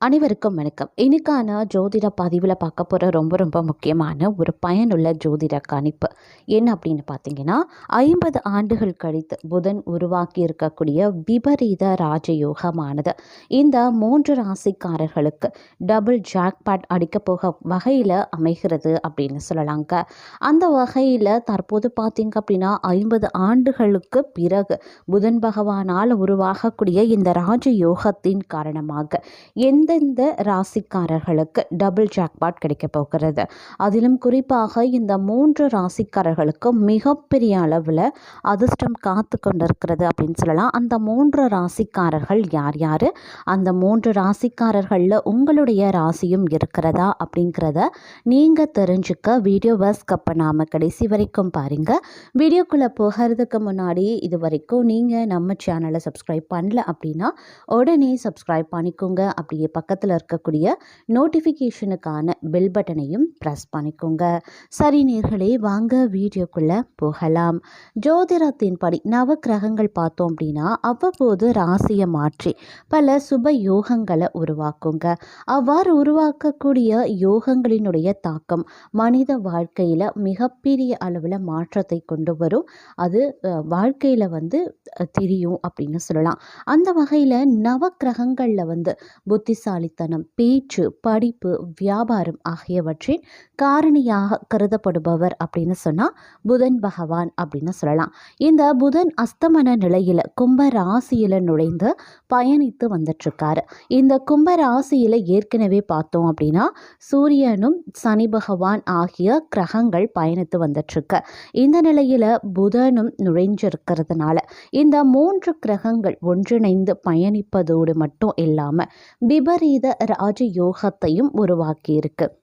அனைவருக்கும் வணக்கம். இன்னைக்கான ஜோதிட பதிவில் பார்க்க போகிற ரொம்ப ரொம்ப முக்கியமான ஒரு பயனுள்ள ஜோதிட கணிப்பு என்ன அப்படின்னு பார்த்தீங்கன்னா ஐம்பது ஆண்டுகள் கழித்து புதன் உருவாக்கி இருக்கக்கூடிய விபரீத ராஜயோகமானது. இந்த மூன்று ராசிக்காரர்களுக்கு டபுள் ஜாக்பாட் அடிக்க போக வகையில் அமைகிறது அப்படின்னு சொல்லலாங்க. அந்த வகையில் தற்போது பார்த்தீங்க அப்படின்னா ஐம்பது ஆண்டுகளுக்கு பிறகு புதன் பகவானால் உருவாகக்கூடிய இந்த ராஜயோகத்தின் காரணமாக எந்த எந்தெந்த ராசிக்காரர்களுக்கு டபுள் ஜாக்பாட் கிடைக்க போகிறது. அதிலும் குறிப்பாக இந்த மூன்று ராசிக்காரர்களுக்கு மிகப்பெரிய அளவில் அதிர்ஷ்டம் காத்து கொண்டிருக்கிறது அப்படின்னு சொல்லலாம். அந்த மூன்று ராசிக்காரர்கள் யார் யார்? அந்த மூன்று ராசிக்காரர்களில் உங்களுடைய ராசியும் இருக்கிறதா அப்படிங்கிறத நீங்கள் தெரிஞ்சுக்க வீடியோவை ஸ்கப் பண்ணாமல் கடைசி வரைக்கும் பாருங்கள் வீடியோக்குள்ளே போகிறதுக்கு முன்னாடி இது வரைக்கும் நீங்கள் நம்ம சேனலை சப்ஸ்கிரைப் பண்ணல அப்படின்னா உடனே சப்ஸ்கிரைப் பண்ணிக்கோங்க. அப்படியே பக்கத்தில் இருக்கக்கூடிய நோட்டிஃபிகேஷனுக்கான பெல் பட்டனையும் ப்ரெஸ் பண்ணிக்கோங்க. சரி நேர்களே வாங்க வீடியோக்குள்ளே போகலாம். ஜோதிடத்தின்படி நவ கிரகங்கள் பார்த்தோம் அப்படின்னா அவ்வப்போது ராசியை மாற்றி பல சுப யோகங்களை உருவாக்குங்க. அவ்வாறு உருவாக்கக்கூடிய யோகங்களினுடைய தாக்கம் மனித வாழ்க்கையில் மிகப்பெரிய அளவில் மாற்றத்தை கொண்டு வரும். அது வாழ்க்கையில் வந்து தெரியும் அப்படின்னு சொல்லலாம். அந்த வகையில் நவக்கிரகங்களில் வந்து புத்திசாலி புத்திசாலித்தனம் பேச்சு படிப்பு வியாபாரம் ஆகியவற்றின் காரணியாக கருதப்படுபவர் அப்படின்னு சொன்னால் புதன் பகவான் அப்படின்னு சொல்லலாம். இந்த புதன் அஸ்தமன நிலையில் கும்ப ராசியில் நுழைந்து பயணித்து வந்துட்டுருக்காரு. இந்த கும்ப ராசியில் ஏற்கனவே பார்த்தோம் அப்படின்னா சூரியனும் சனி பகவான் ஆகிய கிரகங்கள் பயணித்து வந்துட்டுருக்கு. இந்த நிலையில் புதனும் நுழைஞ்சிருக்கிறதுனால இந்த மூன்று கிரகங்கள் ஒன்றிணைந்து பயணிப்பதோடு மட்டும் இல்லாமல் விபரீத ராஜயோகத்தையும் உருவாக்கியிருக்கு.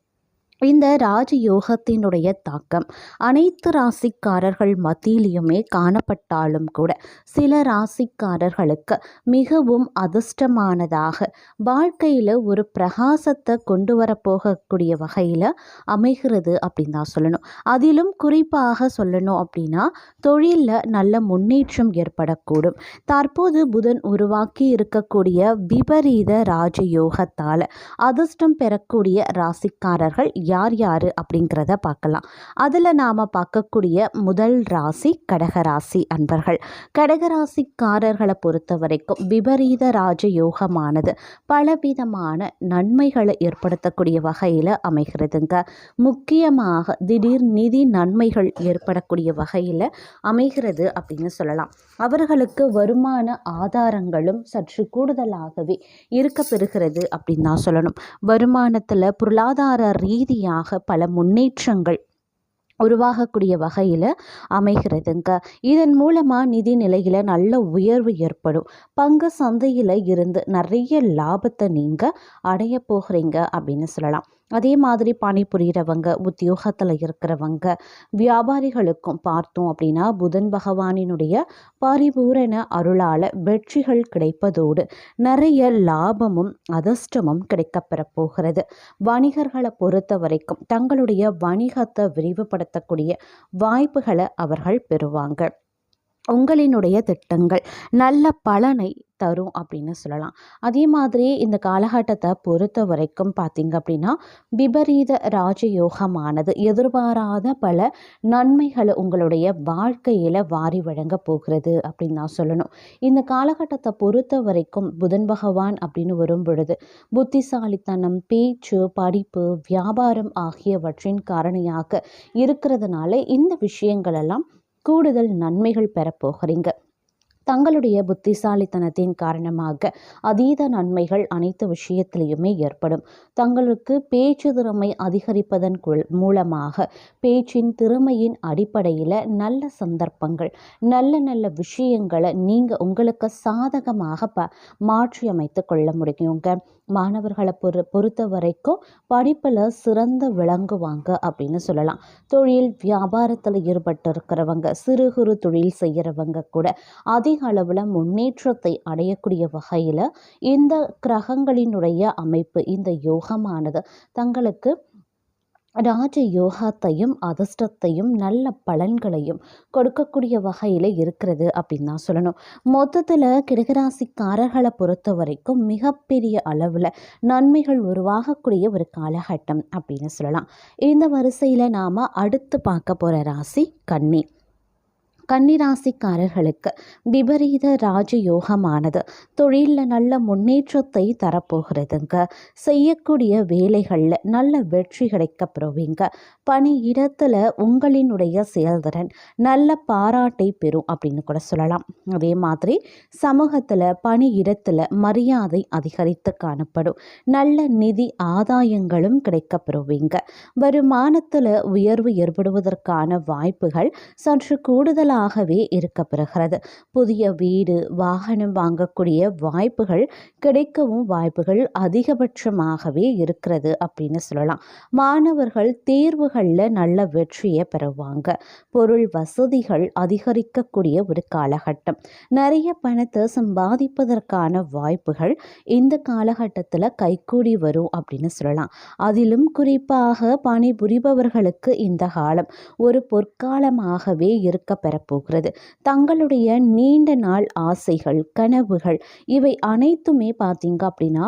இந்த ராஜயோகத்தினுடைய தாக்கம். அனைத்து ராசிக்காரர்கள் மத்தியிலையுமே காணப்பட்டாலும் கூட சில ராசிக்காரர்களுக்கு மிகவும் அதிர்ஷ்டமானதாக வாழ்க்கையில் ஒரு பிரகாசத்தை கொண்டு வரப்போகக்கூடிய வகையில் அமைகிறது அப்படின்னு தான் சொல்லணும். அதிலும் குறிப்பாக சொல்லணும் அப்படின்னா தொழிலில் நல்ல முன்னேற்றம் ஏற்படக்கூடும். தற்போது புதன் உருவாக்கி இருக்கக்கூடிய விபரீத ராஜயோகத்தால் அதிர்ஷ்டம் பெறக்கூடிய ராசிக்காரர்கள் யார் யார் அப்படிங்கிறத பார்க்கலாம். அதில் நாம் பார்க்கக்கூடிய முதல் ராசி கடகராசி அன்பர்கள். கடகராசிக்காரர்களை பொறுத்த வரைக்கும் விபரீத ராஜயோகமானது பலவிதமான நன்மைகளை ஏற்படுத்தக்கூடிய வகையில் அமைகிறதுங்க. முக்கியமாக திடீர் நிதி நன்மைகள் ஏற்படக்கூடிய வகையில் அமைகிறது அப்படின்னு சொல்லலாம். அவர்களுக்கு வருமான ஆதாரங்களும் சற்று கூடுதலாகவே இருக்க பெறுகிறது அப்படின்னு தான் சொல்லணும். வருமானத்தில் பொருளாதார ரீதி ரீதியாக பல முன்னேற்றங்கள் உருவாகக்கூடிய வகையில் அமைகிறதுங்க. இதன் மூலமாக நிதி நிலையில் நல்ல உயர்வு ஏற்படும். பங்கு சந்தையில் இருந்து நிறைய லாபத்தை நீங்கள் அடைய போகிறீங்க அப்படின்னு சொல்லலாம். அதே மாதிரி பணிபுரிகிறவங்க உத்தியோகத்தில் இருக்கிறவங்க வியாபாரிகளுக்கும் பார்த்தோம் அப்படின்னா புதன் பகவானினுடைய பரிபூரண அருளால் வெற்றிகள் கிடைப்பதோடு நிறைய லாபமும் அதிர்ஷ்டமும் கிடைக்கப்பெற போகிறது. வணிகர்களை பொறுத்த வரைக்கும் தங்களுடைய வணிகத்தை விரிவுபடுத்தக்கூடிய வாய்ப்புகளை அவர்கள் பெறுவாங்க. உங்களினுடைய திட்டங்கள் நல்ல பலனை தரும் அப்படின்னு சொல்லலாம். அதே மாதிரி இந்த காலகட்டத்தை பொறுத்த வரைக்கும் பார்த்திங்க அப்படின்னா விபரீத ராஜயோகமானது எதிர்பாராத பல நன்மைகளை உங்களுடைய வாழ்க்கையில் வாரி வழங்க போகிறது அப்படின்னு நான் சொல்லணும். இந்த காலகட்டத்தை பொறுத்த வரைக்கும் புதன் பகவான் அப்படின்னு வரும் பொழுது புத்திசாலித்தனம் பேச்சு படிப்பு வியாபாரம் ஆகியவற்றின் காரணியாக இருக்கிறதுனால இந்த விஷயங்களெல்லாம் கூடுதல் நன்மைகள் பெறப்போகிறீங்க தங்களுடைய புத்திசாலித்தனத்தின் காரணமாக அதீத நன்மைகள் அனைத்து விஷயத்திலையுமே ஏற்படும். தங்களுக்கு பேச்சு திறமை அதிகரிப்பதன் மூலமாக பேச்சின் திறமையின் அடிப்படையில் நல்ல சந்தர்ப்பங்கள் நல்ல நல்ல விஷயங்களை நீங்கள் உங்களுக்கு சாதகமாக ப மாற்றி அமைத்து கொள்ள முடியுங்க. மாணவர்களை பொறு பொறுத்த வரைக்கும் படிப்பில் சிறந்த விளங்குவாங்க அப்படின்னு சொல்லலாம். தொழில் வியாபாரத்தில் ஈடுபட்டு இருக்கிறவங்க சிறு குறு தொழில் செய்கிறவங்க கூட அதிக அளவில் முன்னேற்றத்தை அடையக்கூடிய வகையில் இந்த கிரகங்களினுடைய அமைப்பு இந்த யோகமானது தங்களுக்கு ராஜ யோகாத்தையும் அதிர்ஷ்டத்தையும் நல்ல பலன்களையும் கொடுக்கக்கூடிய வகையில் இருக்கிறது அப்படின்னு தான் சொல்லணும். மொத்தத்தில் கிரகராசிக்காரர்களை பொறுத்த வரைக்கும் மிகப்பெரிய அளவில் நன்மைகள் உருவாகக்கூடிய ஒரு காலகட்டம் அப்படின்னு சொல்லலாம். இந்த வரிசையில் நாம் அடுத்து பார்க்க போகிற ராசி கன்னி. கன்னிராசிக்காரர்களுக்கு விபரீத ராஜயோகமானது. தொழிலில் நல்ல முன்னேற்றத்தை தரப்போகிறதுங்க. செய்யக்கூடிய வேலைகளில் நல்ல வெற்றி கிடைக்க பெறுவீங்க பணி இடத்துல உங்களினுடைய செயல்திறன் நல்ல பாராட்டை பெறும் அப்படின்னு கூட சொல்லலாம். அதே மாதிரி சமூகத்தில் பணி இடத்துல மரியாதை அதிகரித்து காணப்படும். நல்ல நிதி ஆதாயங்களும் கிடைக்க பெறுவீங்க வருமானத்தில் உயர்வு ஏற்படுவதற்கான வாய்ப்புகள் சற்று கூடுதலாக குறைவாகவே இருக்கப்பெறுகிறது. புதிய வீடு வாகனம் வாங்கக்கூடிய வாய்ப்புகள் கிடைக்கவும் வாய்ப்புகள் அதிகபட்சமாகவே இருக்கிறது அப்படின்னு சொல்லலாம். மாணவர்கள் தேர்வுகளில் நல்ல வெற்றியை பெறுவாங்க. பொருள் வசதிகள் அதிகரிக்கக்கூடிய ஒரு காலகட்டம். நிறைய பணத்தை சம்பாதிப்பதற்கான வாய்ப்புகள் இந்த காலகட்டத்தில் கைகூடி வரும் அப்படின்னு சொல்லலாம். அதிலும் குறிப்பாக பணிபுரிபவர்களுக்கு இந்த காலம் ஒரு பொற்காலமாகவே இருக்க பெற போகிறது. தங்களுடைய நீண்ட நாள் ஆசைகள் கனவுகள் இவை அனைத்துமே பார்த்தீங்க அப்படின்னா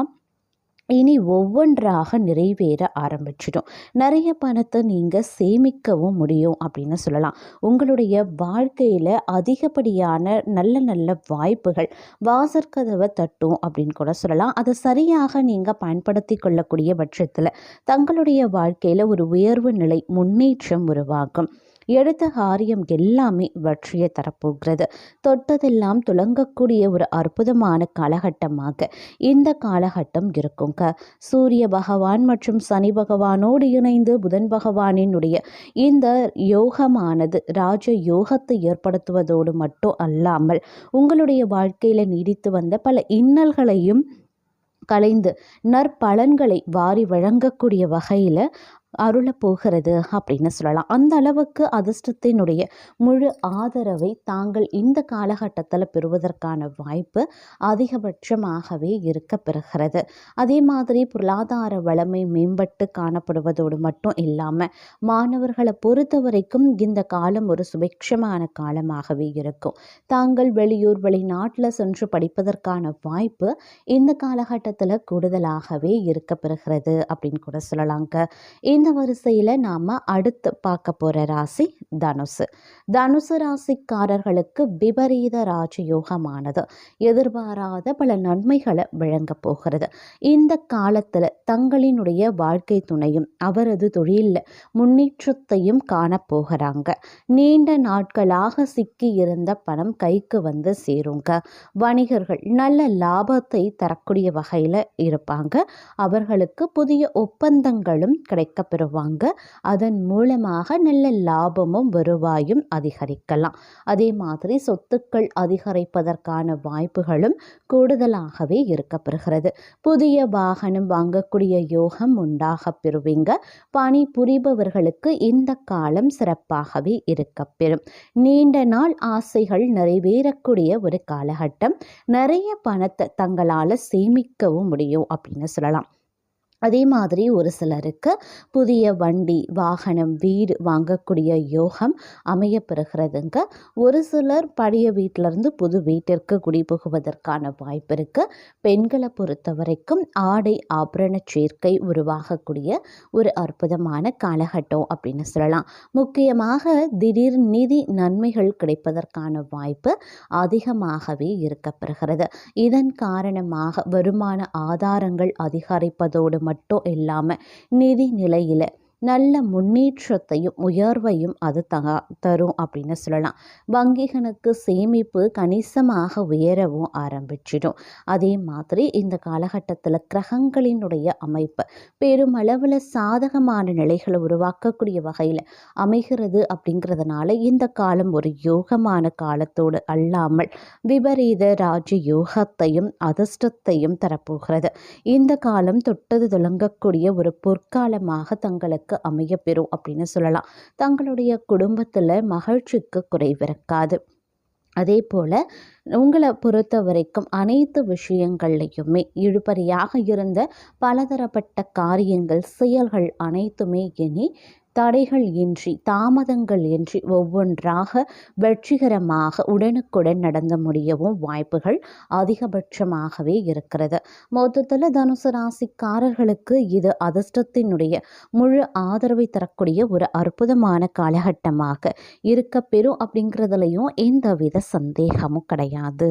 இனி ஒவ்வொன்றாக நிறைவேற ஆரம்பிச்சிடும். நிறைய பணத்தை நீங்கள் சேமிக்கவும் முடியும் அப்படின்னு சொல்லலாம். உங்களுடைய வாழ்க்கையில் அதிகப்படியான நல்ல நல்ல வாய்ப்புகள் வாசற்கதவை தட்டும் அப்படின்னு கூட சொல்லலாம். அதை சரியாக நீங்கள் பயன்படுத்தி கொள்ளக்கூடிய பட்சத்தில் தங்களுடைய வாழ்க்கையில் ஒரு உயர்வு நிலை முன்னேற்றம் உருவாகும். எடுத்த காரியம் எல்லாமே வெற்றியை தரப்போகிறது. தொட்டதெல்லாம் துளங்கக்கூடிய ஒரு அற்புதமான காலகட்டமாக இந்த காலகட்டம் இருக்குங்க. சூரிய பகவான் மற்றும் சனி பகவானோடு இணைந்து புதன் பகவானினுடைய இந்த யோகமானது ராஜ யோகத்தை ஏற்படுத்துவதோடு மட்டும் அல்லாமல் உங்களுடைய வாழ்க்கையில் நீடித்து வந்த பல இன்னல்களையும் கலைந்து நற்பலன்களை வாரி வழங்கக்கூடிய வகையில் அருளப்போகிறது அப்படின்னு சொல்லலாம். அந்த அளவுக்கு அதிர்ஷ்டத்தினுடைய முழு ஆதரவை தாங்கள் இந்த காலகட்டத்தில் பெறுவதற்கான வாய்ப்பு அதிகபட்சமாகவே இருக்க பெறுகிறது. அதே மாதிரி பொருளாதார வளமை மேம்பட்டு காணப்படுவதோடு மட்டும் இல்லாமல் மாணவர்களை பொறுத்த வரைக்கும் இந்த காலம் ஒரு சுபிக்ஷமான காலமாகவே இருக்கும். தாங்கள் வெளியூர் வெளிநாட்டில் சென்று படிப்பதற்கான வாய்ப்பு இந்த காலகட்டத்தில் கூடுதலாகவே இருக்க பெறுகிறது அப்படின்னு கூட சொல்லலாங்க. இந்த வரிசையில் நாம் அடுத்து பார்க்க போகிற ராசி தனுசு. தனுசு ராசிக்காரர்களுக்கு விபரீத ராஜயோகமானது. எதிர்பாராத பல நன்மைகளை வழங்க போகிறது. இந்த காலத்தில் தங்களினுடைய வாழ்க்கை துணையும் அவரது தொழிலில் முன்னேற்றத்தையும் காணப்போகிறாங்க நீண்ட நாட்களாக சிக்கி இருந்த பணம் கைக்கு வந்து சேருங்க. வணிகர்கள் நல்ல லாபத்தை தரக்கூடிய வகையில் இருப்பாங்க. அவர்களுக்கு புதிய ஒப்பந்தங்களும் கிடைக்க பெறுவாங்க அதன் மூலமாக நல்ல லாபமும் வருவாயும் அதிகரிக்கலாம். அதே மாதிரி சொத்துக்கள் அதிகரிப்பதற்கான வாய்ப்புகளும் கூடுதலாகவே இருக்கப்பெறுகிறது. புதிய வாகனம் வாங்கக்கூடிய யோகம் உண்டாக பெறுவீங்க. பணி புரிபவர்களுக்கு இந்த காலம் சிறப்பாகவே இருக்கப்பெறும். நீண்ட நாள் ஆசைகள் நிறைவேறக்கூடிய ஒரு காலகட்டம். நிறைய பணத்தை தங்களால் சேமிக்கவும் முடியும் அப்படின்னு சொல்லலாம். அதே மாதிரி ஒரு சிலருக்கு புதிய வண்டி வாகனம் வீடு வாங்கக்கூடிய யோகம் அமைய பெறுகிறதுங்க ஒரு சிலர் பழைய வீட்டிலேருந்து புது வீட்டிற்கு குடிபுகுவதற்கான வாய்ப்பு இருக்குது பெண்களை பொறுத்த வரைக்கும் ஆடை ஆபரண சேர்க்கை உருவாகக்கூடிய ஒரு அற்புதமான காலகட்டம் அப்படின்னு சொல்லலாம். முக்கியமாக திடீர் நிதி நன்மைகள் கிடைப்பதற்கான வாய்ப்பு அதிகமாகவே இருக்கப்பெறுகிறது. இதன் காரணமாக வருமான ஆதாரங்கள் அதிகரிப்பதோடு மட்டும் இல்லாமல் நிதி நிலையில் நல்ல முன்னேற்றத்தையும் உயர்வையும் அது த தரும் அப்படின்னு சொல்லலாம். வங்கிகளுக்கு சேமிப்பு கணிசமாக உயரவும் ஆரம்பிச்சிடும். அதே மாதிரி இந்த காலகட்டத்தில் கிரகங்களினுடைய அமைப்பு பெருமளவில் சாதகமான நிலைகளை உருவாக்கக்கூடிய வகையில் அமைகிறது அப்படிங்கிறதுனால இந்த காலம் ஒரு யோகமான காலத்தோடு அல்லாமல் விபரீத ராஜ யோகத்தையும் அதிர்ஷ்டத்தையும் தரப்போகிறது. இந்த காலம் தொட்டது தொடங்கக்கூடிய ஒரு பொற்காலமாக தங்களுக்கு அமைய அமையப்பெறும் அப்படின்னு சொல்லலாம். தங்களுடைய குடும்பத்தில் மகிழ்ச்சிக்கு குறைவிருக்காது அதே போல் உங்களை பொறுத்த வரைக்கும் அனைத்து விஷயங்கள்லையுமே இழுபறியாக இருந்த பலதரப்பட்ட காரியங்கள் செயல்கள் அனைத்துமே இனி தடைகள் இன்றி தாமதங்கள் இன்றி ஒவ்வொன்றாக வெற்றிகரமாக உடனுக்குடன் நடந்து முடியவும் வாய்ப்புகள் அதிகபட்சமாகவே இருக்கிறது. மொத்தத்தில் தனுசு ராசிக்காரர்களுக்கு இது அதிர்ஷ்டத்தினுடைய முழு ஆதரவை தரக்கூடிய ஒரு அற்புதமான காலகட்டமாக இருக்க பெறும் அப்படிங்கிறதுலையும் எந்தவித சந்தேகமும் கிடையாது.